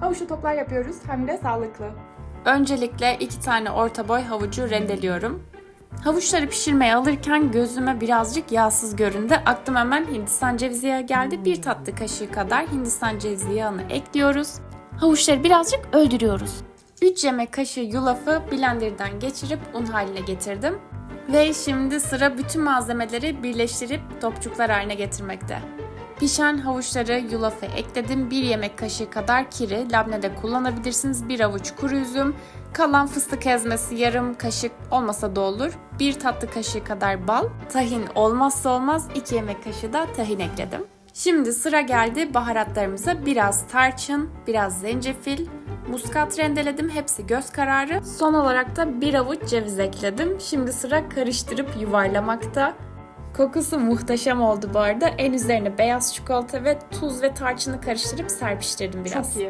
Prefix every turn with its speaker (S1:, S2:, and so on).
S1: Havuçlu toplar yapıyoruz hem de sağlıklı.
S2: Öncelikle iki tane orta boy havucu rendeliyorum. Havuçları pişirmeye alırken gözüme birazcık yağsız göründü. Aklım hemen Hindistan cevizi yağı geldi. Bir tatlı kaşığı kadar Hindistan cevizi yağını ekliyoruz. Havuçları birazcık öldürüyoruz. 3 yemek kaşığı yulafı blenderdan geçirip un haline getirdim. Ve şimdi sıra bütün malzemeleri birleştirip topçuklar haline getirmekte. Pişen havuçları yulafı ekledim. 1 yemek kaşığı kadar kiri, labne de kullanabilirsiniz. 1 avuç kuru üzüm, kalan fıstık ezmesi yarım kaşık olmasa da olur. 1 tatlı kaşığı kadar bal, tahin olmazsa olmaz 2 yemek kaşığı da tahin ekledim. Şimdi sıra geldi baharatlarımıza. Biraz tarçın, biraz zencefil, muskat rendeledim. Hepsi göz kararı. Son olarak da bir avuç ceviz ekledim. Şimdi sıra karıştırıp yuvarlamakta. Kokusu muhteşem oldu bu arada. En üzerine beyaz çikolata ve tuz ve tarçını karıştırıp serpiştirdim biraz.
S1: Çok iyi.